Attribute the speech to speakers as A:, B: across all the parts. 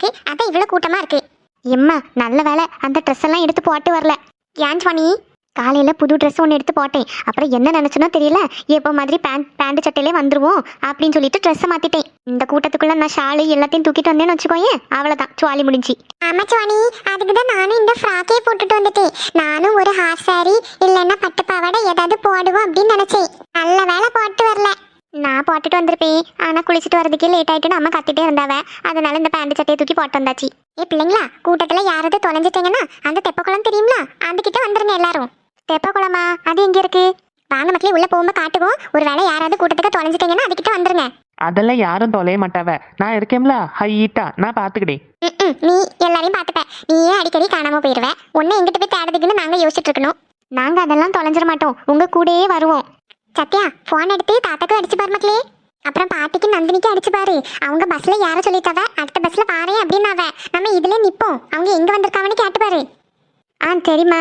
A: இருக்கு. அதான் இவ்வளோ கூட்டமா இருக்கு. எம்மா நல்ல வேலை அந்த ட்ரெஸ் எல்லாம் எடுத்து போட்டு வரல. ஏன் சுவாணி காலையில் புது ட்ரெஸ் ஒன்று எடுத்து போட்டேன். அப்புறம் என்ன நினச்சனோ தெரியல. எப்போ மாதிரி பேண்ட் பேண்ட் சட்டையிலே வந்துருவோம் அப்படின்னு சொல்லிட்டு ட்ரெஸ்ஸை மாற்றிட்டேன் இந்த கூட்டத்துக்குள்ள நான் ஷாலு எல்லாத்தையும் தூக்கிட்டு வந்தேன்னு வச்சுக்கோயேன். அவ்வளோதான் சுவாலி முடிஞ்சு. ஆமா சுவாணி அதுக்கு தான் நானும் இந்த ஃப்ராக்கே போட்டுட்டு வந்துட்டேன். நானும் ஒரு ஹாஃப் சாரி இல்லைன்னா பட்டு பாவாடை ஏதாவது போடுவோம் அப்படின்னு நினச்சேன். நல்ல வேலை போட்டு வரல. நான் போட்டுட்டு வந்திருப்பேன். ஆனால் குளிச்சுட்டு வரதுக்கே லேட் ஆயிட்டுன்னு அம்மா கத்திட்டே இருந்தாவ. அதனால இந்த பேண்ட் சட்டையை தூக்கி போட்டு வந்தாச்சு. ஏ பிள்ளைங்களா கூட்டத்தில் யாராவது தொலைஞ்சிட்டீங்கன்னா அந்த தெப்பக்குளம் தெரியுங்களா அதுக்கிட்ட வந்துருங்க எல்லாரும். தெப்பக்குளமா அது எங்க இருக்கு? வாங்க மக்களே உள்ள போகும்போது காட்டுவோம். ஒரு வேளை யாராவது கூட்டத்துக்கு தொலைஞ்சிட்டீங்கன்னா அதுக்கிட்ட வந்துருங்க.
B: அதெல்லாம் யாரும் தொலைய மாட்டாவ. நான் இருக்கேன்ல ஹைட்டா நான் பார்த்துக்கிட்டேன்.
A: நீ எல்லாரையும் பார்த்துப்ப. நீயே அடிக்கடி காணாம போயிடுவ ஒன்னு எங்கிட்ட போய் தேடுறதுக்குன்னு நாங்க யோசிச்சுட்டு இருக்கணும். நாங்க அதெல்லாம் தொலைஞ்சிட மாட்டோம். உங்க கூடயே வருவோம். சத்யா போன் எடுத்து தாத்தாக்கு அடிச்சு பாரு மக்களே. அப்புறம் பாட்டிக்கு நந்தினிக்கு அடிச்சு பாரு. அவங்க பஸ்ல யார சொல்லிட்டாவ? அடுத்த பஸ்ல பாரு அப்படின்னாவ. நம்ம இதுல நிப்போம். அவங்க எங்க வந்திருக்காங்கன்னு கேட்டு பாரு. ஆ சரிம்மா.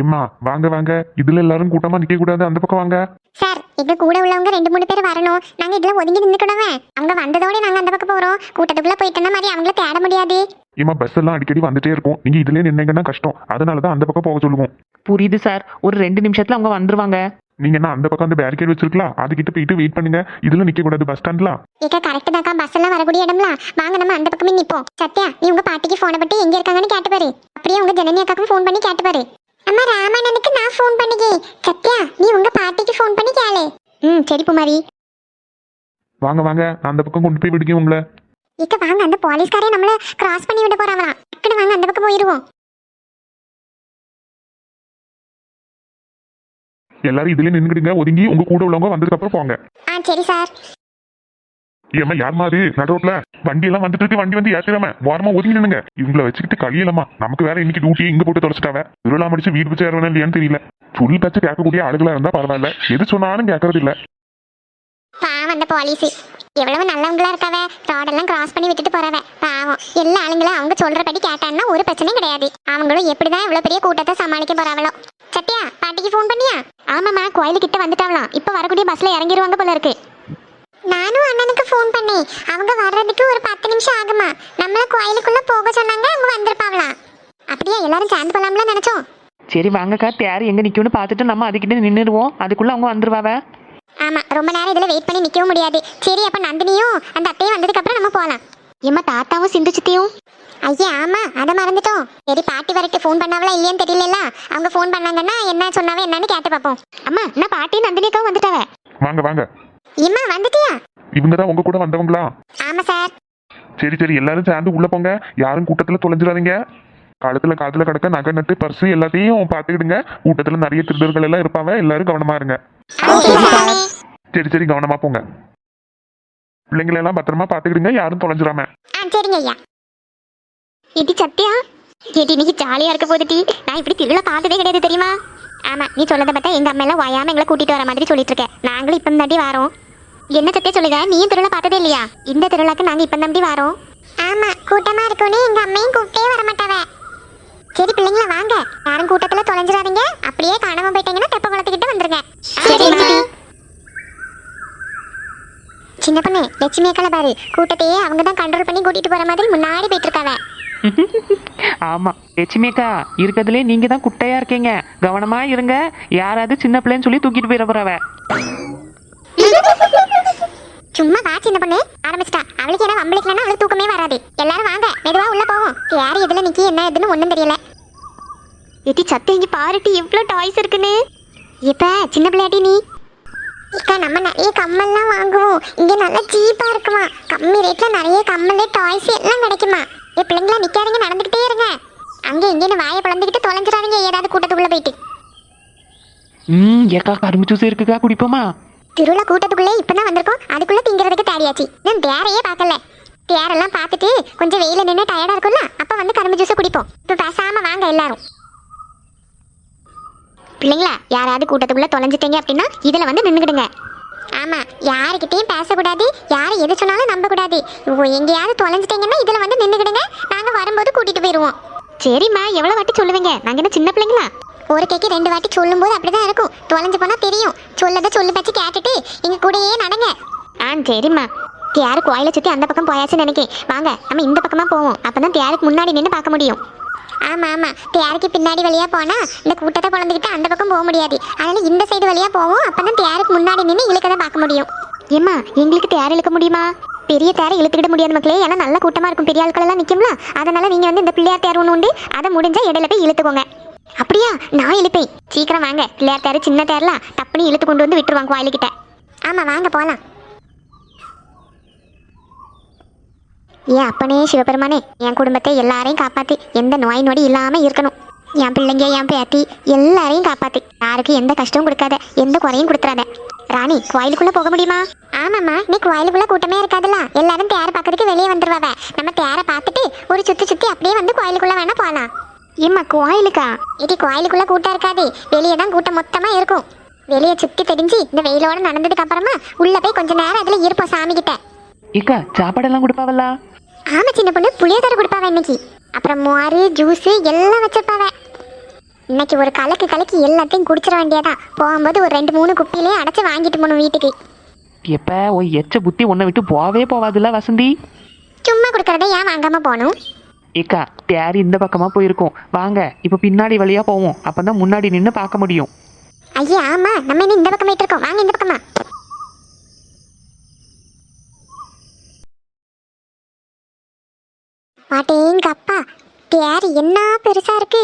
C: எம்மா வாங்க வாங்க. இதுல எல்லாரும் கூட்டமா நிக்க கூடாது அந்த பக்கம் வாங்க.
A: சார் எங்க கூட உள்ளவங்க ரெண்டு மூணு பேர் வரணும். நாங்க இதுல ஒதுங்கி நின்னுக்கணுமே. அவங்க வந்ததோட நாங்க அந்த பக்கம் போறோம். கூட்டத்துக்குள்ள போயிட்டோம்னா மாதிரி அவங்கள தேட முடியாது.
C: ஏம்மா பஸ் எல்லாம் அடிக்கடி வந்துட்டே இருக்கும். நீங்க இதுலயே நின்னீங்கன்னா கஷ்டம். அதனால தான் அந்த பக்கம் போக சொல்லுவோம்.
B: புரியுது சார். ஒரு ரெண்டு நிமிஷத்துல அவங்க வந்துருவாங்க.
C: நீங்க என்ன அந்த பக்கம் அந்த பேரிகேட் வச்சிருக்கலாம்? அதுகிட்ட போயிட்டு வெயிட் பண்ணுங்க. இதுல நிக்க கூடாது பஸ் ஸ்டாண்ட்ல
A: ஏக்கா கரெக்ட் தாக்கா. பஸ் எல்லாம் வரக்கூடிய இடம்லாம் வாங்க நம்ம அந்த பக்கமே நிப்போம். சத்யா நீ உங்க பாட்டிக்கு போனை பட்டு எங்க இருக்காங்கன்னு கேட்டு பாரு. அப்படியே உங்க ஜனனி அக்காக்கும் ஃபோன் பண்ணி கேட்டு பாரு. அம்மா ராமண்ணனுக்கு நான் ஃபோன் பண்ணிக்கே சத்யா நீ உங்க பாட்டிக்கு ஃபோன் பண்ணி கேளு. ம் சரி குமாரி.
C: வாங்க வாங்க. நான் அந்த பக்கம் கொண்டு போய் விடுங்க உங்களை.
A: இக்க வாங்க. அந்த போலீஸ்காரே நம்மள கிராஸ் பண்ணி விட போறாங்களாம். டக்குனு வாங்க அந்த பக்கம் போயிருவோம்.
C: எல்லாரும் இதுலயே நின்னுடுங்க ஒதுங்கி உங்க கூட உள்ளவங்க வந்ததுக்கு அப்புறம் போங்க.
A: ஆ சரி சார்.
C: ஏம்மா யார் மாதிரி நடுரோட்ல வண்டி எல்லாம் வந்துட்டு இருக்கு வண்டி வந்து ஏற்றிடாம வாரமா ஒதுங்கி நின்னுங்க. இவங்கள வச்சுக்கிட்டு கழியலாமா நமக்கு வேற இன்னைக்கு டியூட்டி இங்க போட்டு தொலைச்சிட்டாவ. திருவிழா முடிச்சு வீடு போய் சேரணும் இல்லையான்னு தெரியல. சொல்லி பேச்சு கேட்கக்கூடிய ஆளுகளா இருந்தா பரவாயில்ல. எது சொன்னாலும் கேட்கறது இல்ல.
A: பாவம் அந்த போலீஸ் எவ்வளவு நல்லவங்களா இருக்கவ? ரோடெல்லாம் கிராஸ் பண்ணி விட்டுட்டு போறவ. பாவம். எல்லா ஆளுங்களும் அவங்க சொல்றபடி கேட்டான்னா ஒரு பிரச்சனையும் கிடையாது. அவங்களும் எப்படிதான் இவ்வளவு பெரிய கூட்டத்தை சமாளிக்க போறாங்களோ. சத்யா பாட்டிக்கு ஃபோன் பண்ணியா? ஆமாம்மா கோயிலுக்கிட்ட வந்துட்டாங்களாம். வந்துட்டாவலாம் இப்போ வரக்கூடிய பஸ்ல இறங்கிடுவாங்க போல இருக்கு. நானும் அண்ணனுக்கு ஃபோன் பண்ணேன். அவங்க வர்றதுக்கு ஒரு பத்து நிமிஷம் ஆகுமா? நம்மள கோயிலுக்குள்ள போக சொன்னாங்க அவங்க வந்திருப்பாங்களா அப்படியே எல்லாரும் சேர்ந்து போலாம்ல நினைச்சோம்.
B: சரி வாங்கக்கா. தேர் எங்க நிக்கும்னு பார்த்துட்டு நம்ம அதுக்கிட்ட நின்றுடுவோம் அதுக்குள்ள அவங்க வந்துருவாவ.
A: ஆமா ரொம்ப நேரம் இதுல வெயிட் பண்ணி நிக்கவும் முடியாது. சரி அப்ப நந்தினியும் அந்த அத்தையும் வந்ததுக்கு அப்புறம் நம்ம போலாம். ஏமா தாத்தாவும் சிந்து சித்தியும் ஐயா ஆமா அதை மறந்துட்டோம். சரி பாட்டி வரைக்கும் ஃபோன் பண்ணாவளா இல்லையான்னு தெரியல அவங்க ஃபோன் பண்ணாங்கன்னா என்ன சொன்னாவே என்னன்னு கேட்டு பார்ப்போம். அம்மா நான் பாட்டி நந்தினிக்காவும் வந்துட்டாவ?
C: வாங்க வாங்க.
A: ஏம்மா வந்துட்டியா?
C: இவங்க தான் உங்க கூட வந்தவங்களா?
A: ஆமா சார்
C: சரி சரி எல்லாரும் சேர்ந்து உள்ள போங்க. யாரும் கூட்டத்துல தொலைஞ்சிடாதீங்க. கழுத்துல காதுல கிடக்க நகை நட்டு பர்ஸ் எல்லாத்தையும் பார்த்துக்கிடுங்க. கூட்டத்துல நிறைய திருடர்கள் எல்லாம் இருப்பாங்க. எல்லாரும் கவனமா இருங்க. சரி சரி கவனமா போங்க. பிள்ளைங்களை எல்லாம் பத்திரமா பார்த்துக்கிடுங்க. யாரும் தொலைஞ்சிடாம
A: ஆ சரிங்க ஐயா. இது சத்யா ஏடி இன்னைக்கு ஜாலியா இருக்க போதுடி நான் இப்படி திருவிழா பார்த்ததே கிடையாது தெரியுமா? ஆமா நீ சொல்லதை பார்த்தா எங்க அம்மா எல்லாம் வாயாம எங்களை கூட்டிட்டு வர மாதிரி சொல்லிட்டு இருக்க நாங்களும் இப்ப தாண்டி வரோம். என்ன சத்தியா சொல்லுங்க நீயும் திருவிழா பார்த்ததே இல்லையா? இந்த திருவிழாக்கு நாங்க இப்ப தாண்டி வரோம். ஆமா கூட்டமா இருக்கும்னு எங்க அம்மையும் கூப்பிட்டே வர மாட்டாவ சரி பிள்ளைங்களா வாங்க. யாரும் கூட்டத்துல தொலைஞ்சிடாதீங்க அப்படியே காணாம போயிட்டீங்கன்னா தெப்ப குளத்துக்கிட்ட வந்துருங்க. சின்ன பொண்ணு லட்சுமி அக்கலை பாரு. கூட்டத்தையே அவங்க தான் கண்ட்ரோல் பண்ணி கூட்டிட்டு போற மாதிரி முன்னாடி போயிட்டு இருக்காவ
B: ஆமா லட்சுமிக்கா இருக்கிறதுலே நீங்க தான் குட்டையா இருக்கீங்க. கவனமா இருங்க. யாராவது சின்ன பிள்ளைன்னு சொல்லி தூக்கிட்டு போயிட போறவ.
A: சும்மா வா சின்ன பொண்ணு. ஆரம்பிச்சிட்டா. அவளுக்கு என்ன வம்பளிக்கலன்னா அவளுக்கு தூக்கமே வராது. எல்லாரும் வாங்க மெதுவா உள்ள போவோம். யார் எதுல நிக்கி என்ன எதுன்னு ஒண்ணும் தெரியல. எட்டி சத்து இங்க பாருட்டி எவ்வளவு டாய்ஸ் இருக்குன்னு. இப்ப சின்ன பிள்ளையாட்டி நீ. இக்கா நம்ம நிறைய கம்மல்லாம் வாங்குவோம். இங்க நல்லா சீப்பா இருக்குமா. கம்மி ரேட்ல நிறைய கம்மல் டாய்ஸ் எல்லாம் கிடைக்குமா. ஏ பிள்ளைங்களா நிக்காதீங்க நடந்துகிட்டே இருங்க. அங்க இங்கேன்னு வாயை பிளந்துக்கிட்டு தொலைஞ்சிடாதீங்க ஏதாவது கூட்டத்துக்குள்ள போயிட்டு.
B: ம் ஏக்கா கரும்பு ஜூஸ் இருக்குக்கா குடிப்போமா?
A: திருவிழா கூட்டத்துக்குள்ளே இப்பதான் வந்திருக்கோம். அதுக்குள்ள திங்கிறதுக்கு தேடியாச்சு நான் தேரையே பார்க்கல. தேரெல்லாம் பார்த்துட்டு கொஞ்சம் வெயில நின்று டயர்டா இருக்கும்ல அப்ப வந்து கரும்பு ஜூஸ் குடிப்போம். இப்ப பேசாம வாங்க எல்லாரும். பிள்ளைங்களா யாராவது கூட்டத்துக்குள்ள தொலைஞ்சிட்டீங்க அப்படின்னா இதுல வந்து நின்னுக்கிடுங்க. ஆமா யாருக்கிட்டையும் பேசக்கூடாது யாரை எது சொன்னாலும் நம்ப கூடாது எங்கேயாவது தொலைஞ்சிட்டீங்கன்னா இதுல வந்து நின்னுக்கிடுங்க நாங்க வரும்போது கூட்டிட்டு போயிருவோம். சரிம்மா எவ்வளோ வாட்டி சொல்லுவீங்க? நாங்கள் என்ன சின்ன பிள்ளைங்களா? ஒரு கேக்கு ரெண்டு வாட்டி சொல்லும்போது அப்படிதான் இருக்கும். தொலைஞ்சு போனா தெரியும். சொல்லத சொல்லு பச்சு கேட்டுட்டு எங்க கூடயே நடங்க. ஆ சரிம்மா. தியாரு கோயிலை சுற்றி அந்த பக்கம் போயாச்சுன்னு நினைக்கேன். வாங்க நம்ம இந்த பக்கமா போவோம். அப்பதான் தியாருக்கு முன்னாடி நின்று பார்க்க முடியும். ஆமா ஆமா. தியாருக்கு பின்னாடி வழியா போனா இந்த கூட்டத்தை குழந்துக்கிட்டு அந்த பக்கம் போக முடியாது. அதனால இந்த சைடு வழியா போவோம். அப்பதான் தியாருக்கு முன்னாடி நின்று இழுக்கதை பார்க்க முடியும். ஏம்மா எங்களுக்கு தேர் இழுக்க முடியுமா? பெரிய தேரை இழுத்துக்கிட முடியாது மக்களே. ஏன்னா நல்ல கூட்டமா இருக்கும். பெரிய ஆட்கள் எல்லாம் நிக்கும்ல. அதனால நீங்க வந்து இந்த பிள்ளையார் தேர் ஒன்று உண்டு. அதை முடிஞ்சா இடையில போய் இழுத்துக்கோங்க. அப்படியா? நான் இழுப்பேன். சீக்கிரம் வாங்க. பிள்ளையார் தேர் சின்ன தேர்லாம் டப்புன்னு இழுத்து கொண்டு வந்து விட்டுருவாங்க கோயிலுக்கிட்ட ஆமா வாங்க போலாம். ஏன் அப்பனே சிவபெருமானே என் குடும்பத்தை எல்லாரையும் காப்பாத்தி. எந்த நோய் நொடி இல்லாம இருக்கணும். என் பிள்ளைங்க என் பேத்தி எல்லாரையும் காப்பாத்தி. யாருக்கும் எந்த கஷ்டமும் கொடுக்காத எந்த குறையும் கொடுத்துறாத. ராணி கோயிலுக்குள்ள போக முடியுமா? ஆமாம்மா நீ கோயிலுக்குள்ள கூட்டமே இருக்காதுல்ல. எல்லாரும் தேரை பார்க்கறதுக்கு வெளியே வந்துருவாவ. நம்ம தேரை பார்த்துட்டு ஒரு சுத்தி சுத்தி அப்படியே வந்து கோயிலுக்குள்ள வேணா போகலாம் ஏம்மா கோயிலுக்கா? இது கோயிலுக்குள்ள கூட்டம் இருக்காது. வெளியே தான் கூட்டம் மொத்தமா இருக்கும். வெளியே சுத்தி தெரிஞ்சு இந்த வெயிலோட நடந்ததுக்கு அப்புறமா உள்ள போய் கொஞ்ச நேரம் அதுல இருப்போம் சாமி கிட்ட
B: இக்கா சாப்பாடெல்லாம் கொடுப்பாவல்ல?
A: ஆமா சின்ன பொண்ணு. புளியோதரை கொடுப்பாவ இன்னைக்கு. அப்புறம் மோர் ஜூஸ் எல்லாம் வச்சிருப்பாவ இன்னைக்கு ஒரு கலக்கு கலக்கி எல்லாத்தையும் குடிச்சிட வேண்டியதா. போகும்போது ஒரு ரெண்டு மூணு குப்பிலே அடைச்சு வாங்கிட்டு போகணும் வீட்டுக்கு.
B: எப்ப? ஓ எச்ச புத்தி உன்னை விட்டு போவே போவாதுல்ல வசந்தி?
A: சும்மா கொடுக்கறத ஏன் வாங்காம போகணும்?
B: ஏக்கா தேர் இந்த பக்கமா போயிருக்கோம். வாங்க இப்ப பின்னாடி வழியா போவோம். அப்பதான் முன்னாடி நின்று பார்க்க முடியும்.
A: ஐயா ஆமா. நம்ம இன்னும் இந்த பக்கம் போயிட்டு இருக்கோம் வாங்க இந்த பக்கமா. பாட்டேங்க அப்பா. தேர் என்ன பெருசா இருக்கு?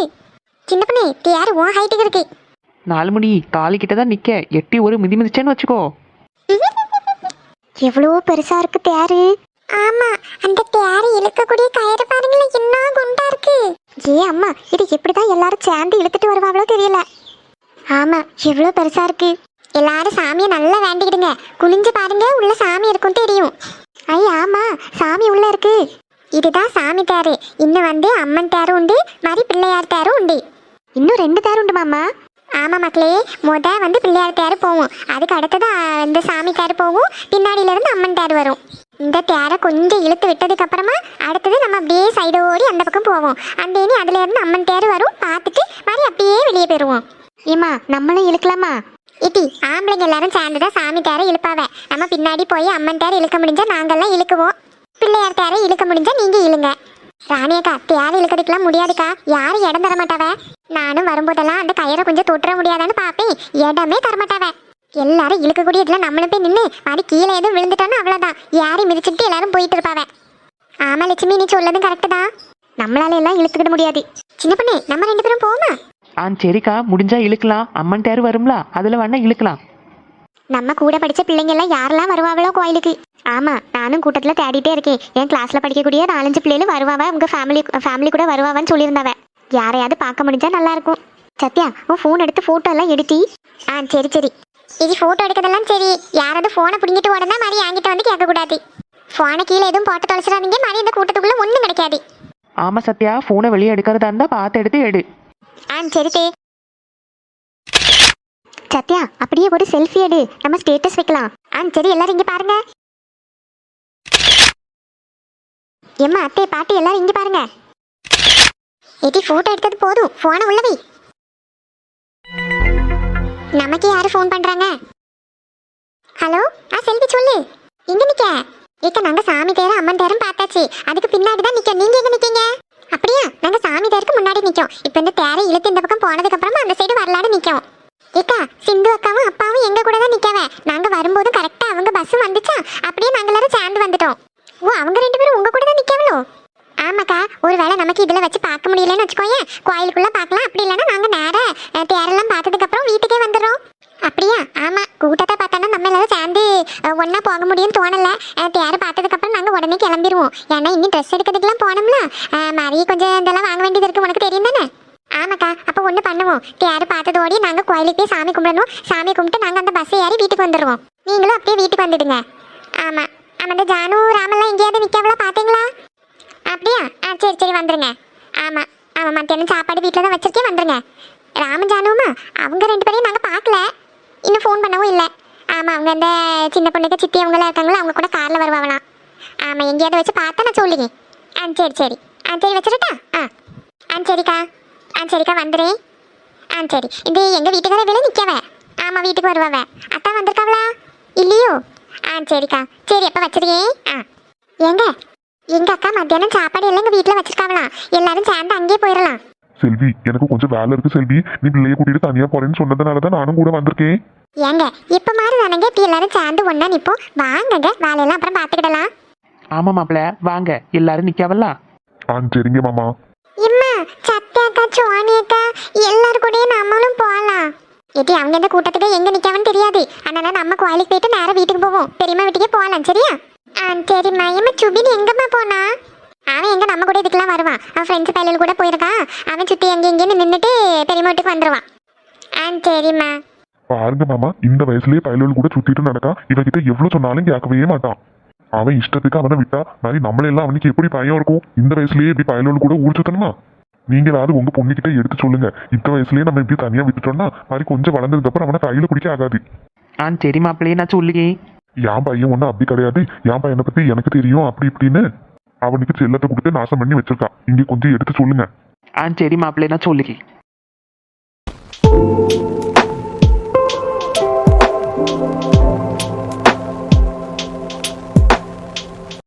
A: சின்ன பொண்ணு தேர் உன் ஹைட்டுக்கு இருக்கு.
B: நாலு மணி காலி கிட்ட தான் நிக்க. எட்டி ஒரு மிதி மிதிச்சேன்னு வச்சுக்கோ.
A: எவ்வளோ பெருசா இருக்கு தேரு? ஆமா அந்த தேரு இழுக்கக்கூடிய கயிறு பாருங்களேன் என்ன குண்டா இருக்கு. ஏ அம்மா இது எப்படிதான் எல்லாரும் சேர்ந்து இழுத்துட்டு வருவாங்களோ தெரியல. ஆமா எவ்வளோ பெருசா இருக்கு. எல்லாரும் சாமியை நல்லா வேண்டிக்கிடுங்க. குனிஞ்சு பாருங்க உள்ள சாமி இருக்கும் தெரியும். ஐ ஆமா சாமி உள்ள இருக்கு. இதுதான் சாமி தேரு. இன்னும் வந்து அம்மன் தேரும் உண்டு மாதிரி பிள்ளையார் தேரும் உண்டு. இன்னும் ரெண்டு தேர் உண்டு மாமா. ஆமா மக்களே முத வந்து பிள்ளையார் தேர் போகும் அதுக்கு அடுத்தது ஆ, இந்த சாமி தேர் போகும். பின்னாடியில இருந்து அம்மன் தேர் வரும். இந்த தேரை கொஞ்சம் இழுத்து விட்டதுக்கு அப்புறமா அடுத்தது நம்ம அப்படியே சைடு ஓடி அந்த பக்கம் போவோம். அந்த இனி அதுல இருந்து அம்மன் தேர் வரும். பார்த்துட்டு மாதிரி அப்படியே வெளியே போயிருவோம். ஏமா நம்மளும் இழுக்கலாமா? இட்டி ஆம்பளைங்க எல்லாரும் சேர்ந்துதான் சாமி தேரை இழுப்பாவ. நம்ம பின்னாடி போய் அம்மன் தேரை இழுக்க முடிஞ்சா நாங்கெல்லாம் இழுக்குவோம். பிள்ளையார் இழுக்க முடிஞ்சா நீங்க இழுங்க. ராணியக்கா தேவை இழுக்கிறதுக்கெல்லாம் முடியாதுக்கா. யாரும் இடம் தர மாட்டாவ. நானும் வரும்போதெல்லாம் அந்த கயிறை கொஞ்சம் தொட்டுற முடியாதான்னு பார்ப்பேன். இடமே தரமாட்டாவ எல்லாரும் இழுக்கக்கூடிய இதுல நம்மளும் போய் நின்று மாடி கீழே எதுவும் விழுந்துட்டோன்னு அவ்வளோதான் யாரையும் மிதிச்சுட்டு எல்லாரும் போயிட்டு இருப்பாவ. ஆமா லட்சுமி நீ சொல்லதும் கரெக்டு தான். நம்மளால எல்லாம் இழுத்துக்கிட முடியாது. சின்ன பொண்ணு நம்ம ரெண்டு பேரும் போமா
B: ஆ சரிக்கா. முடிஞ்சா இழுக்கலாம். அம்மன் டேர் வரும்ல அதுல வேணா இழுக்கலாம்.
A: நம்ம கூட படிச்ச பிள்ளைங்க எல்லாம் யாரெல்லாம் வருவாங்களோ கோயிலுக்கு? ஆமா நானும் கூட்டத்துல தேடிட்டே இருக்கேன். என் கிளாஸ்ல படிக்கக்கூடிய நாலஞ்சு பிள்ளைகள் வருவாவ உங்க ஃபேமிலி ஃபேமிலி கூட வருவாவன்னு சொல்லியிருந்தாவ. யாரையாவது பார்க்க முடிஞ்சா நல்லா இருக்கும். சத்யா உன் ஃபோன் எடுத்து போட்டோ எல்லாம் எடுத்தி. ஆ சரி சரி. இது போட்டோ எடுக்கிறதெல்லாம் சரி. யாராவது ஃபோனை பிடிங்கிட்டு உடனே மாதிரி என்கிட்ட வந்து கேட்கக்கூடாது ஃபோனை கீழே எதுவும் போட்டு தொலைச்சிடாதீங்க. மாதிரி இந்த கூட்டத்துக்குள்ள ஒன்றும் கிடைக்காது.
B: ஆமா சத்யா போனை வெளியே எடுக்கிறதா இருந்தா பார்த்து எடுத்து எடு.
A: ஆ சரி தே சத்யா அப்படியே ஒரு செல்ஃபி எடு. நம்ம ஸ்டேட்டஸ் வைக்கலாம். ஆ சரி எல்லாரும் இங்கே பாருங்க. எம்மா அத்தை பாட்டி எல்லாரும் இங்கே பாருங்க. எடி போட்டோ எடுத்தது போதும். ஃபோனை உள்ளவை நமக்கு யாரு ஃபோன் பண்றாங்க? ஹலோ ஆ செல்வி சொல்லு. எங்க நிக்க? ஏக்க நாங்க சாமி தேரும் அம்மன் தேரும் பார்த்தாச்சு. அதுக்கு பின்னாடி தான் நிக்க நீங்க எங்க நிக்கீங்க? அப்படியா? நாங்க சாமி தேருக்கு முன்னாடி நிக்கோம். இப்போ இந்த தேரை இழுத்து இந்த பக்கம் போனதுக்கு அப்புறமா அந்த சைடு வரலாடு நிக்கோம். ஏக்கா சிந்து அக்காவும் அப்பாவும் எங்க கூட தான் நிக்கவ. நாங்க வரும்போது கரெக்டா அவங்க பஸ் வந்துச்சா? அப்படியே நாங்க எல்லாரும் சேர்ந்து வந்துட்டோம். ஓ அவங்க ரெண்டு பேரும் உங்க கூட தான் நிக்கவளோ? ஆமாக்கா ஒருவேளை நமக்கு இதுல வச்சு பார்க்க முடியலன்னு வச்சுக்கோயேன். கோயிலுக்குள்ள பார்க்கலாம். அப்படி இல்லைன்னா நாங்க நேர தேரெல்லாம் பார்த்ததுக்கு அப்புறம் வீட்டுக்கே வந்துடுறோம். அப்படியா? ஆமா கூட்டத்தை பார்த்தோன்னா நம்ம எல்லாரும் சேர்ந்து அஹ், ஒண்ணா போக முடியும்னு தோணல. அஹ், தேரை பார்த்ததுக்கு அப்புறம் நாங்க உடனே கிளம்பிடுவோம். ஏன்னா இன்னும் ட்ரெஸ் எடுக்கிறதுக்குலாம் போனோம்ல. மாதிரி கொஞ்சம் இதெல்லாம் வாங்க வேண்டியது இருக்கு. உனக்கு தெரியும் தானே? ஆமாக்கா ஒன்று பண்ணுவோம். தேர் பார்த்ததோடய நாங்கள் கோயிலுக்கு போய் சாமி கும்பிடணும். சாமி கும்பிட்டு நாங்கள் அந்த பஸ்ஸை ஏறி வீட்டுக்கு வந்துடுவோம் நீங்களும் அப்படியே வீட்டுக்கு வந்துடுங்க. ஆமாம் ஆமாம் இந்த ஜானு ராமெல்லாம் எங்கேயாவது நிற்காமலாம் பார்த்தீங்களா அப்படியா? ஆ சரி சரி வந்துடுங்க ஆமாம் ஆமாம் மத்தியானம் சாப்பாடு வீட்டில் தான் வச்சிருக்கேன் வந்துடுங்க ராமன் ஜானுமா? அவங்க ரெண்டு பேரையும் நாங்கள் பார்க்கல. இன்னும் ஃபோன் பண்ணவும் இல்லை. ஆமாம் அவங்க அந்த சின்ன பொண்ணுக்கு சித்தி அவங்களாம் இருக்காங்களா அவங்க கூட காரில் வருவாங்களாம். ஆமாம் எங்கேயாவது வச்சு பார்த்தா நான் சொல்லுங்க ஆ சரி சரி. ஆ சரி வச்சுருட்டா ஆ. ஆ சரிக்கா. ஆ சரிக்கா வந்துடுறேன். ஆ சரி. இது எங்க வீட்டுக்கார வேலை நிக்கவ? ஆமா வீட்டுக்கு வருவாவ. அத்தா வந்திருக்காவளா? இல்லையோ? ஆ சரிக்கா. சரி அப்ப வச்சிருக்கேன். ஆ. ஏங்க எங்க அக்கா மத்தியானம் சாப்பாடு எல்லாம் எங்க வீட்டுல வச்சிருக்காவலாம் எல்லாரும் சேர்ந்து அங்கேயே போயிடலாம்
C: செல்வி எனக்கு கொஞ்சம் வேலை இருக்கு செல்வி. நீ பிள்ளைய கூட்டிட்டு தனியா போறேன்னு சொன்னதுனால தான் நானும் கூட வந்திருக்கேன்.
A: ஏங்க இப்ப மாதிரி தானங்க இப்ப எல்லாரும் சேர்ந்து ஒண்ணா நிப்போம். வாங்கங்க வேலையெல்லாம் அப்புறம் பாத்துக்கிடலாம்.
B: ஆமா மாப்பிள்ள. வாங்க. எல்லாரும் நிக்காவல்ல
C: ஆ சரிங்க மாமா.
A: இம்மா சத்யாக்கா சுவானி அக்கா? எல்லாரும் கூடயும் நம்மளும் போகலாம். ஏட்டி அவங்க இந்த கூட்டத்துக்கு எங்க நிக்கவன்னு தெரியாது. அதனால நம்ம கோயிலுக்கு போயிட்டு நேரம் வீட்டுக்கு போவோம். பெரியம்மா வீட்டுக்கே போகலாம் சரியா? ஆ சரிம்மா. ஏம்மா சுபின் எங்கம்மா போனா? அவன் எங்க நம்ம கூட இதுக்கெல்லாம் வருவான். அவன் ஃப்ரெண்ட்ஸ் பையல் கூட போயிருக்கான் அவன் சுத்தி எங்க இங்கேன்னு நின்றுட்டு பெரியம்மா வீட்டுக்கு வந்துருவான். ஆ சரிம்மா.
C: பாருங்க மாமா இந்த வயசுலயே பயலுகள் கூட சுத்திட்டு நடக்கா. இவகிட்ட எவ்வளவு சொன்னாலும் கேட்கவே மாட்டான். அவன் இஷ்டத்துக்கு அவனை விட்டா மாதிரி நம்மளெல்லாம் அவனுக்கு எப்படி பயம் இருக்கும்? இந்த வயசுலயே இப்படி பயலுகள் கூட ஊர் சுத்தணுமா? நீங்களாவது உங்க பொண்ணுகிட்ட எடுத்து சொல்லுங்க. இந்த வயசுலயே நம்ம இப்படி தனியா விட்டுட்டோம்னா மாதிரி கொஞ்சம் வளர்ந்ததுக்கு அப்புறம் அவனை கையில பிடிக்க ஆகாது.
B: ஆ சரி மாப்பிள்ளையே நான் சொல்லுகே
C: என் பையன் ஒன்றும் அப்படி கிடையாது. என் பையனை பத்தி எனக்கு தெரியும் அப்படி இப்படின்னு அவனுக்கு செல்லத்தை கொடுத்து நாசம் பண்ணி வச்சிருக்கான். இங்க கொஞ்சம் எடுத்து சொல்லுங்க.
B: ஆ சரி மாப்பிள்ளையே நான் சொல்லுகே